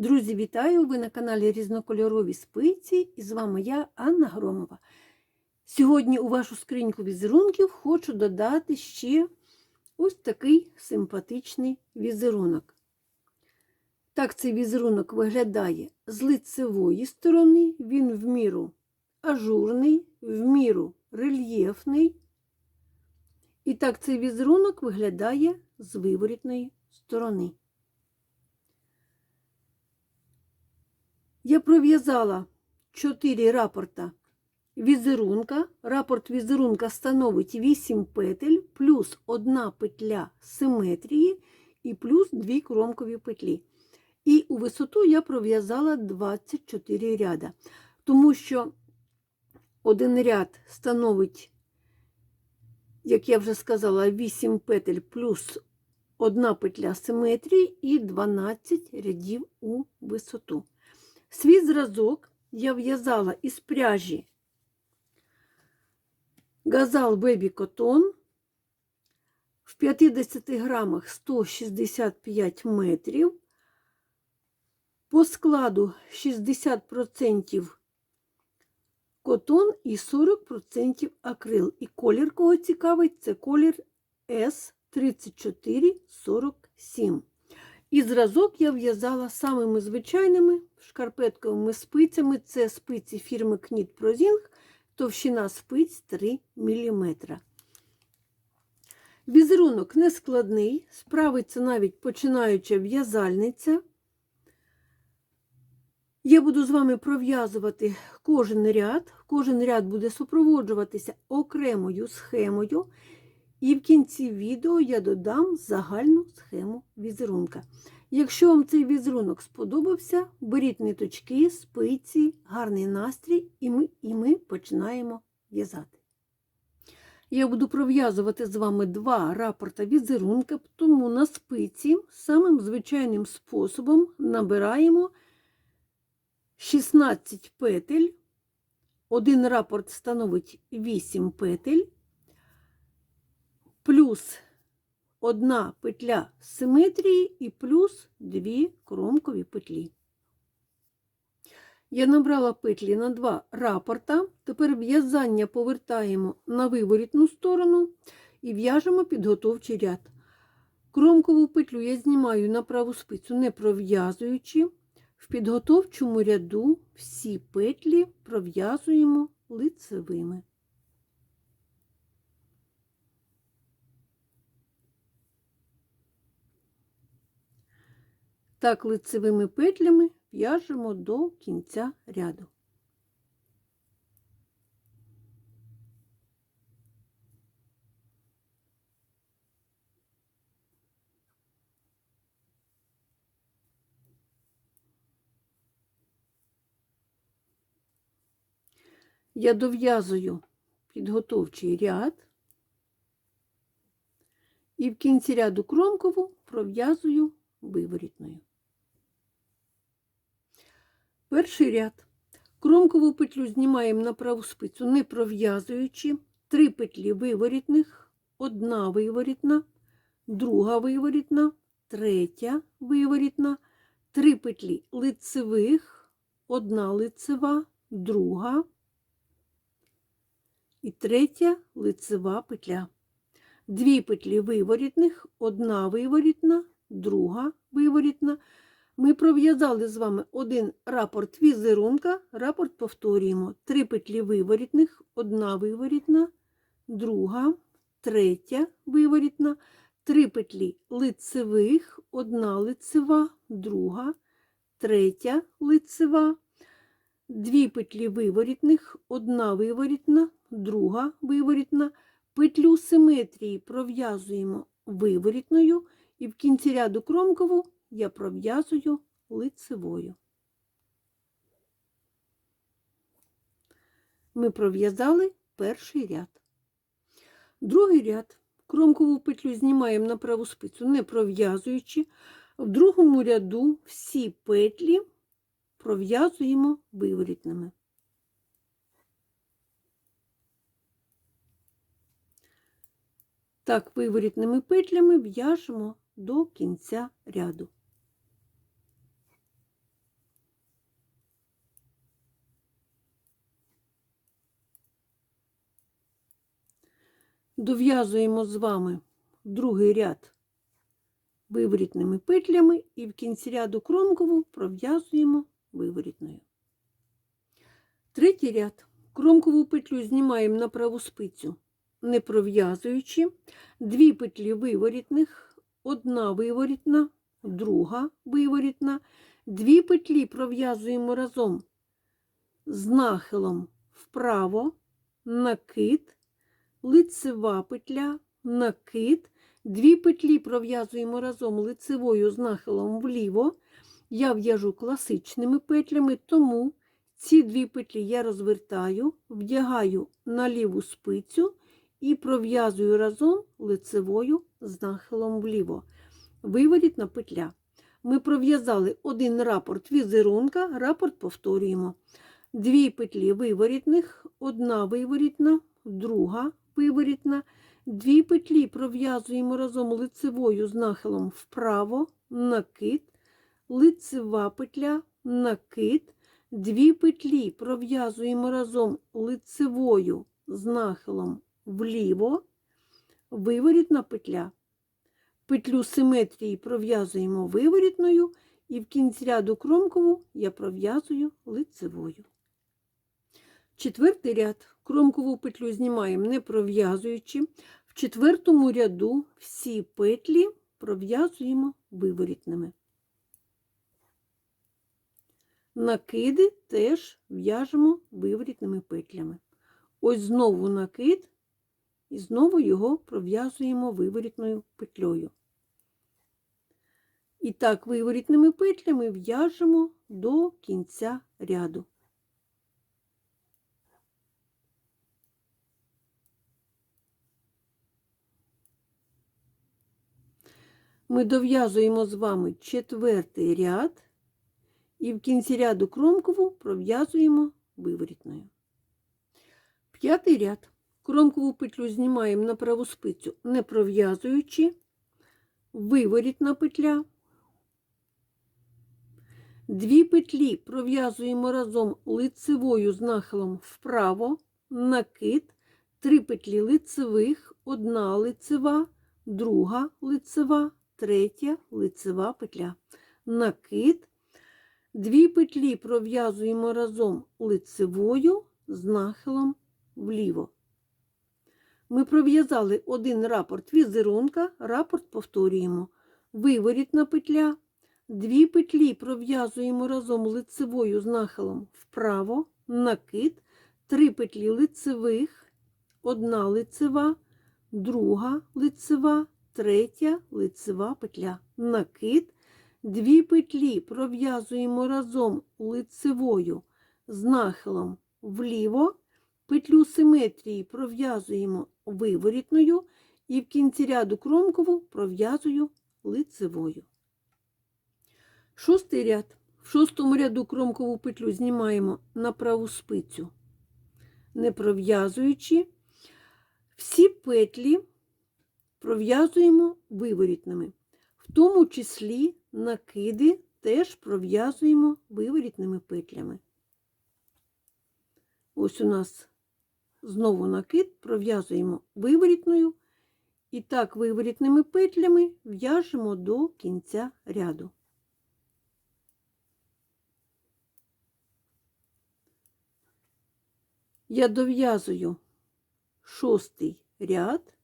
Друзі, вітаю! Ви на каналі Різнокольорові спиці і з вами я, Анна Громова. Сьогодні у вашу скриньку візерунків хочу додати ще ось такий симпатичний візерунок. Так цей візерунок виглядає з лицевої сторони, він в міру ажурний, в міру рельєфний. І так цей візерунок виглядає з виворітної сторони. Я пров'язала 4 рапорта візерунка. Рапорт візерунка становить 8 петель, плюс 1 петля симетрії і плюс 2 кромкові петлі. І у висоту я пров'язала 24 ряда, тому що один ряд становить, як я вже сказала, 8 петель плюс 1 петля симетрії і 12 рядів у висоту. Свій зразок я в'язала із пряжі Газал Baby Cotton в 50 грамах 165 метрів. По складу 60% котон і 40% акрил. І колір, кого цікавить, це колір S3447. І зразок я в'язала самими звичайними шкарпетковими спицями. Це спиці фірми Knit Prozing, товщина спиць 3 мм. Візерунок нескладний, справиться навіть починаюча в'язальниця. Я буду з вами пров'язувати кожен ряд. Кожен ряд буде супроводжуватися окремою схемою. І в кінці відео я додам загальну схему візерунка. Якщо вам цей візерунок сподобався, беріть ниточки, спиці, гарний настрій, і ми, і ми починаємо в'язати. Я буду пров'язувати з вами два рапорта візерунка, тому на спиці самим звичайним способом набираємо 16 петель. Один рапорт становить 8 петель плюс одна петля симетрії і плюс дві кромкові петлі. Я набрала петлі на два рапорта. Тепер в'язання повертаємо на виворітну сторону і в'яжемо підготовчий ряд. Кромкову петлю я знімаю на праву спицю, не пров'язуючи. В підготовчому ряду всі петлі пров'язуємо лицевими. Так лицевими петлями в'яжемо до кінця ряду. Я дов'язую підготовчий ряд і в кінці ряду кромкову пров'язую виворітною. Перший ряд. Кромкову петлю знімаємо на праву спицю, не пров'язуючи, три петлі виворітних, одна виворітна, друга виворітна, третя виворітна, три петлі лицевих, одна лицева, друга і третя лицева петля. Дві петлі виворітних, одна виворітна, друга виворітна. Ми пров'язали з вами один рапорт візерунка, рапорт повторюємо. Три петлі виворітних, одна виворітна, друга, третя виворітна, три петлі лицевих, одна лицева, друга, третя лицева, дві петлі виворітних, одна виворітна, друга виворітна, петлю симетрії пров'язуємо виворітною і в кінці ряду кромкову я пров'язую лицевою. Ми пров'язали перший ряд. Другий ряд кромкову петлю знімаємо на праву спицю, не пров'язуючи. В другому ряду всі петлі пров'язуємо виворітними. Так, виворітними петлями в'яжемо до кінця ряду. Дов'язуємо з вами другий ряд виворітними петлями і в кінці ряду кромкову пров'язуємо виворітною. Третій ряд. Кромкову петлю знімаємо на праву спицю, не пров'язуючи. Дві петлі виворітних, одна виворітна, друга виворітна. Дві петлі пров'язуємо разом з нахилом вправо, накид, лицева петля, накид. Дві петлі пров'язуємо разом лицевою з нахилом вліво. Я в'яжу класичними петлями, тому ці дві петлі я розвертаю, вдягаю на ліву спицю і пров'язую разом лицевою з нахилом вліво. Виворітна петля. Ми пров'язали один рапорт візерунка, рапорт повторюємо. Дві петлі виворітних, одна виворітна, друга виворітна. Дві петлі пров'язуємо разом лицевою з нахилом вправо, накид, лицева петля, накид. Дві петлі пров'язуємо разом лицевою з нахилом вліво, виворітна петля. Петлю симетрії пров'язуємо виворітною і в кінці ряду кромкову я пров'язую лицевою. Четвертий ряд кромкову петлю знімаємо не пров'язуючи. В четвертому ряду всі петлі пров'язуємо виворітними. Накиди теж в'яжемо виворітними петлями. Ось знову накид, і знову його пров'язуємо виворітною петлею. І так, виворітними петлями в'яжемо до кінця ряду. Ми дов'язуємо з вами четвертий ряд і в кінці ряду кромкову пров'язуємо виворітною. П'ятий ряд. Кромкову петлю знімаємо на праву спицю, не пров'язуючи, виворітна петля. Дві петлі пров'язуємо разом лицевою з нахилом вправо, накид, три петлі лицевих, одна лицева, друга лицева, третя лицева петля. Накид, дві петлі пров'язуємо разом лицевою з нахилом вліво. Ми пров'язали один рапорт візерунка, рапорт повторюємо. Виворітна петля, дві петлі пров'язуємо разом лицевою з нахилом вправо, накид, три петлі лицевих, одна лицева, друга лицева, третя лицева петля. Накид, дві петлі пров'язуємо разом лицевою з нахилом вліво, петлю симетрії пров'язуємо виворітною і в кінці ряду кромкову пров'язую лицевою. Шостий ряд. В шостому ряду кромкову петлю знімаємо на праву спицю, не пров'язуючи. Всі петлі пров'язуємо виворітними. В тому числі накиди теж пров'язуємо виворітними петлями. Ось у нас знову накид пров'язуємо виворітною. І так виворітними петлями в'яжемо до кінця ряду. Я дов'язую шостий ряд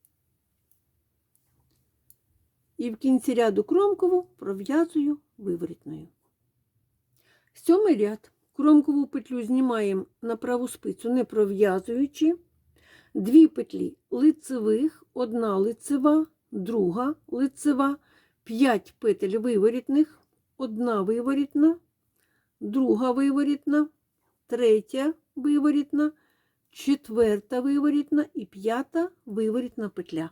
і в кінці ряду кромкову пров'язую виворітною. Сьомий ряд кромкову петлю знімаємо на праву спицю, не пров'язуючи. Дві петлі лицевих, одна лицева, друга лицева, 5 петель виворітних, одна виворітна, друга виворітна, третя виворітна, четверта виворітна і п'ята виворітна петля.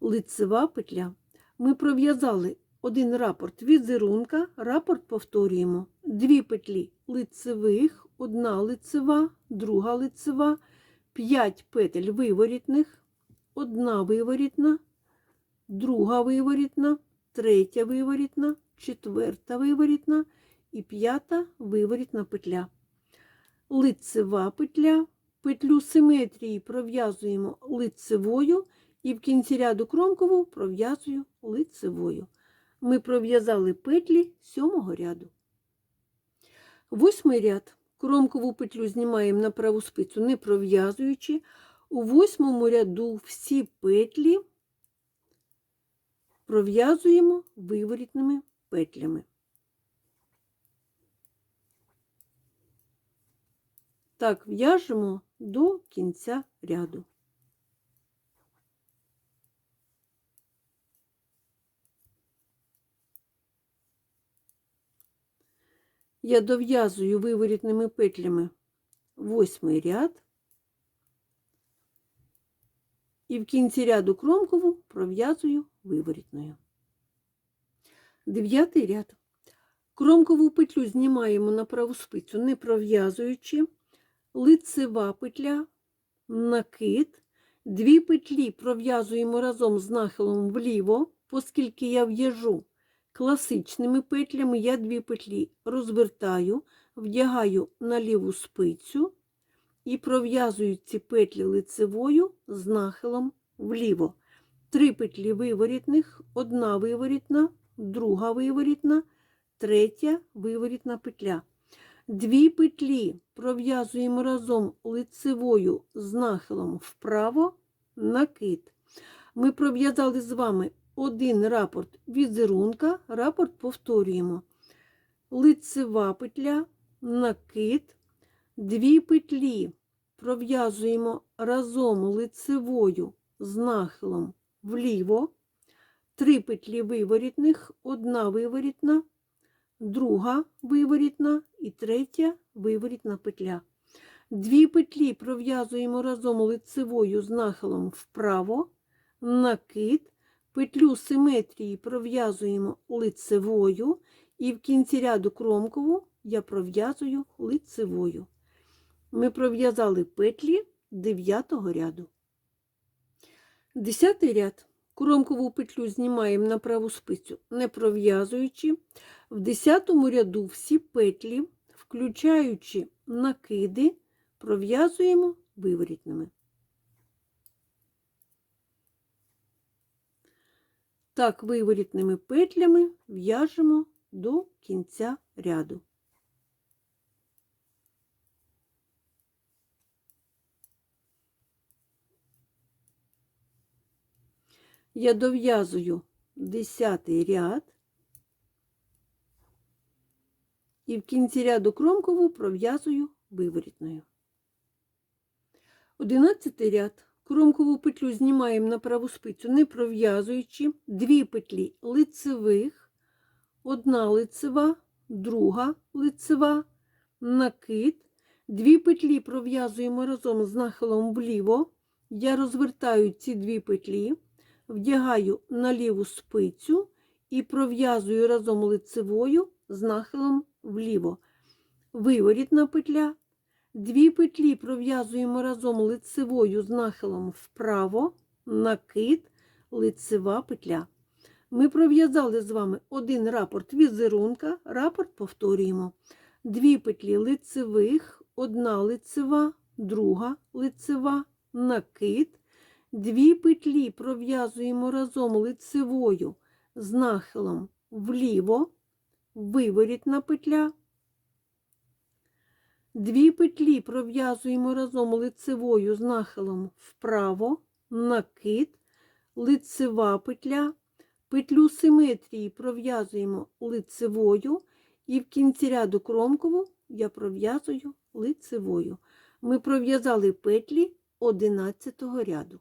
Лицева петля. Ми пров'язали один рапорт візерунка, рапорт повторюємо. Дві петлі лицевих, одна лицева, друга лицева, 5 петель виворітних, одна виворітна, друга виворітна, третя виворітна, четверта виворітна і п'ята виворітна петля. Лицева петля, петлю симетрії пров'язуємо лицевою і в кінці ряду кромкову пров'язую лицевою. Ми пров'язали петлі сьомого ряду. Восьмий ряд. Кромкову петлю знімаємо на праву спицю, не пров'язуючи. У восьмому ряду всі петлі пров'язуємо виворітними петлями. Так, в'яжемо до кінця ряду. Я дов'язую виворітними петлями. Восьмий ряд. І в кінці ряду кромкову пров'язую виворітною. Дев'ятий ряд. Кромкову петлю знімаємо на праву спицю, не пров'язуючи, лицева петля, накид, дві петлі пров'язуємо разом з нахилом вліво, оскільки я в'яжу класичними петлями, я дві петлі розвертаю, вдягаю на ліву спицю і пров'язую ці петлі лицевою з нахилом вліво. Три петлі виворітних, одна виворітна, друга виворітна, третя виворітна петля. Дві петлі пров'язуємо разом лицевою з нахилом вправо, накид. Ми пров'язали з вами один рапорт візерунка, рапорт повторюємо. Лицева петля, накид, дві петлі пров'язуємо разом лицевою з нахилом вліво, три петлі виворітних, одна виворітна, друга виворітна і третя виворітна петля. Дві петлі пров'язуємо разом лицевою з нахилом вправо, накид, петлю симетрії пров'язуємо лицевою і в кінці ряду кромкову я пров'язую лицевою. Ми пров'язали петлі 9 ряду. 10 ряд. Кромкову петлю знімаємо на праву спицю, не пров'язуючи. В 10 ряду всі петлі, включаючи накиди, пров'язуємо виворітними. Так, виворітними петлями в'яжемо до кінця ряду. Я дов'язую 10 ряд і в кінці ряду кромкову пров'язую виворітною. 11 ряд. Кромкову петлю знімаємо на праву спицю, не пров'язуючи дві петлі лицевих, одна лицева, друга лицева, накид, дві петлі пров'язуємо разом з нахилом вліво. Я розвертаю ці дві петлі, вдягаю на ліву спицю і пров'язую разом лицевою з нахилом вліво. Виворітна петля. Дві петлі пров'язуємо разом лицевою з нахилом вправо, накид, лицева петля. Ми пров'язали з вами один рапорт візерунка, рапорт повторюємо. Дві петлі лицевих, одна лицева, друга лицева, накид. Дві петлі пров'язуємо разом лицевою з нахилом вліво, виворітна петля. Дві петлі пров'язуємо разом лицевою з нахилом вправо, накид, лицева петля, петлю симетрії пров'язуємо лицевою і в кінці ряду кромкову я пров'язую лицевою. Ми пров'язали петлі 11 ряду.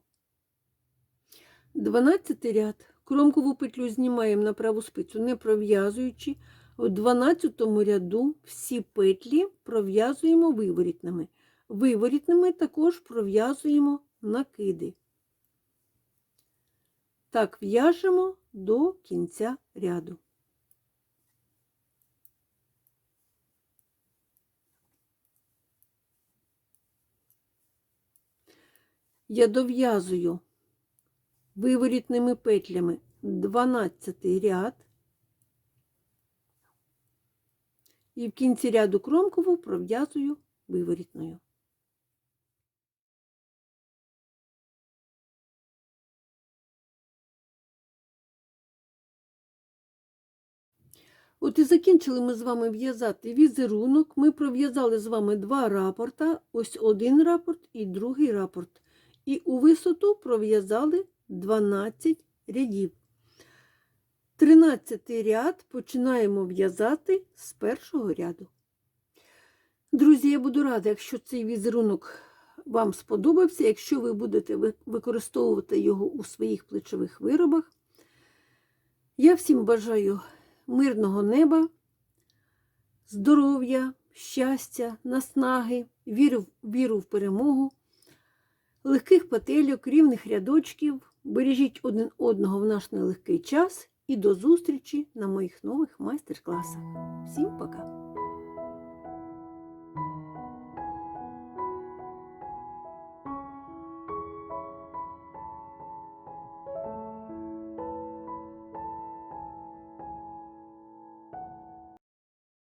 12 ряд. Кромкову петлю знімаємо на праву спицю, не пров'язуючи. У 12 ряду всі петлі пров'язуємо виворітними. Виворітними також пров'язуємо накиди. Так, в'яжемо до кінця ряду. Я дов'язую виворітними петлями 12 ряд. і в кінці ряду кромкову пров'язую виворітною. От і закінчили ми з вами в'язати візерунок. Ми пров'язали з вами два рапорта, ось один рапорт і другий рапорт. І у висоту пров'язали 12 рядів. 13 ряд починаємо в'язати з першого ряду. Друзі, я буду рада, якщо цей візерунок вам сподобався, якщо ви будете використовувати його у своїх плечових виробах. Я всім бажаю мирного неба, здоров'я, щастя, наснаги, віру, віру в перемогу, легких петельок, рівних рядочків. Бережіть один одного в наш нелегкий час і до зустрічі на моїх нових майстер-класах. Всім пока!